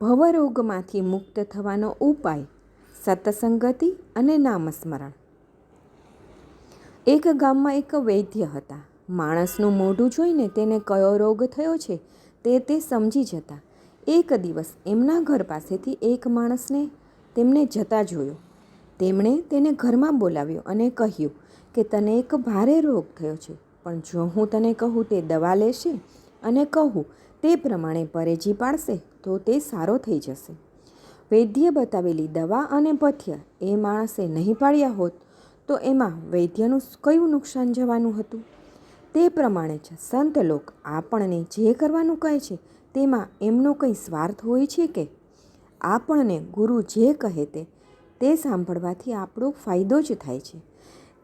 ભવરોગમાંથી મુક્ત થવાનો ઉપાય સતસંગતિ અને નામસ્મરણ. એક ગામમાં એક વૈદ્ય હતા. માણસનું મોઢું જોઈને તેને કયો રોગ થયો છે તે તે સમજી જતા. એક દિવસ એમના ઘર પાસેથી એક માણસને તેમને જતા જોયો. તેમણે તેને ઘરમાં બોલાવ્યો અને કહ્યું કે તને એક ભારે રોગ થયો છે, પણ જો હું તને કહું તે દવા લેશે અને કહું તે પ્રમાણે પરેજી પાડશે તો તે સારો થઈ જશે. વૈદ્ય બતાવેલી દવા અને પથ્ય એ માણસે નહીં પાડ્યા હોત, તો એમાં વૈદ્યનું કયું નુકસાન જવાનું હતું? તે પ્રમાણે જ સંત લોક આપણને જે કરવાનું કહે છે, તેમાં એમનો કંઈ સ્વાર્થ હોય છે કે? આપણને ગુરુ જે કહે તે તે સાંભળવાથી આપણો ફાયદો જ થાય છે.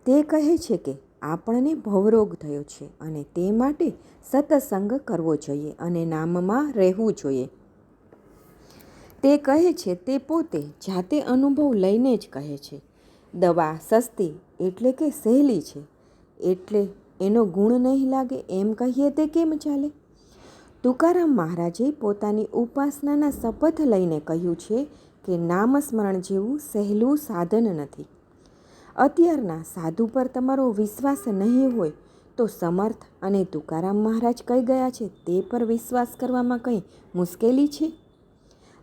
તે કહે છે કે આપણને ભવરોગ થયો છે અને તે માટે સત્સંગ કરવો જોઈએ અને નામમાં રહેવું જોઈએ. તે કહે છે, તે પોતે જાતે અનુભવ લઈને જ કહે છે, દવા સસ્તી એટલે કે સહેલી છે, એટલે એનો ગુણ નહીં લાગે એમ કહીએ તે કેમ ચાલે? તુકારામ મહારાજે પોતાની ઉપાસનાના શપથ લઈને કહ્યું છે કે, નામસ્મરણ જેવું સહેલું સાધન નથી. અત્યારના સાધુ પર તમારો વિશ્વાસ નહીં હોય, તો સમર્થ અને તુકારામ મહારાજ કહી ગયા છે તે પર વિશ્વાસ કરવામાં કંઈ મુશ્કેલી છે?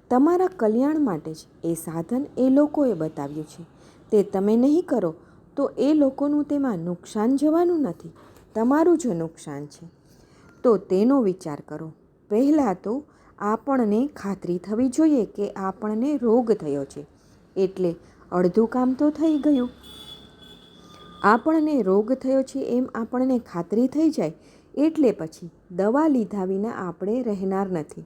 તમારા કલ્યાણ માટે જ એ સાધન એ લોકોએ બતાવ્યું છે. તે તમે નહીં કરો, તો એ લોકોનું તેમાં નુકસાન જવાનું નથી. તમારું જ નુકસાન છે. તો તેનો વિચાર કરો. પહેલાં તો આપણને ખાતરી થવી જોઈએ કે આપણને રોગ થયો છે. એટલે અડધું કામ તો થઈ ગયું. આપણને રોગ થયો છે, એમ આપણને ખાતરી થઈ જાય, એટલે પછી દવા લીધા વિના આપણે રહેનાર નથી.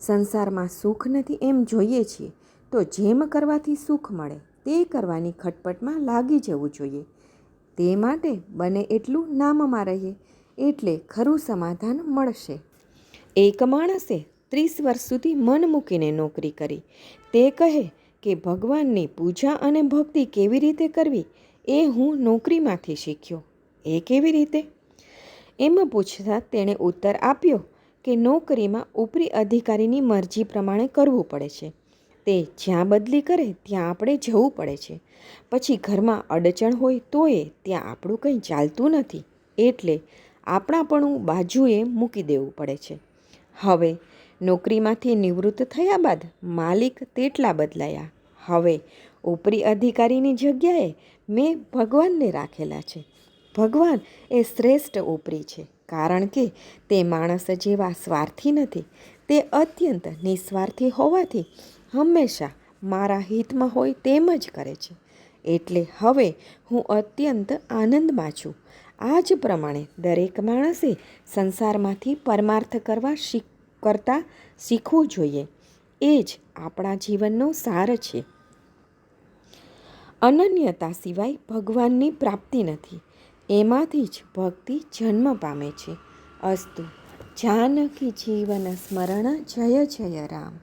સંસારમાં સુખ નથી એમ જોઈએ છીએ, તો જેમ કરવાથી સુખ મળે, તે કરવાની ખટપટમાં લાગી જવું જોઈએ. તે માટે બને એટલું નામમાં રહીએ, એટલે ખરું સમાધાન મળશે. એક માણસે ત્રીસ વર્ષ સુધી મન મૂકીને નોકરી કરી. તે કહે કે ભગવાનની પૂજા અને ભક્તિ કેવી રીતે કરવી? એ હું નોકરીમાંથી શીખ્યો. એ કેવી રીતે? એમાં પૂછતા તેણે ઉત્તર આપ્યો કે નોકરીમાં ઉપરી અધિકારીની મરજી પ્રમાણે કરવું પડે છે. તે જ્યાં બદલી કરે ત્યાં આપણે જવું પડે છે. પછી ઘરમાં અડચણ હોય તોય ત્યાં આપણું કંઈ ચાલતું નથી. એટલે આપણાપણું બાજુએ મૂકી દેવું પડે છે. હવે નોકરીમાંથી નિવૃત્ત થયા બાદ માલિક તેટલા બદલાયા. હવે ઉપરી અધિકારીની જગ્યાએ મેં ભગવાનને રાખેલા છે. ભગવાન એ શ્રેષ્ઠ ઉપરી છે, કારણ કે તે માણસ જેવા સ્વાર્થી નથી. તે અત્યંત નિસ્વાર્થી હોવાથી હંમેશા મારા હિતમાં હોય તેમ જ કરે છે. એટલે હવે હું અત્યંત આનંદમાં છું. આ જ પ્રમાણે દરેક માણસે સંસારમાંથી પરમાર્થ કરવા શીખ, કરતાં શીખવું જોઈએ. એ જ આપણા જીવનનો સાર છે. અનન્યતા સિવાય ભગવાનની પ્રાપ્તિ નથી. એમાંથી જ ભક્તિ જન્મ પામે છે. અસ્તુ, જાનકી જીવન સ્મરણ, જય જય રામ.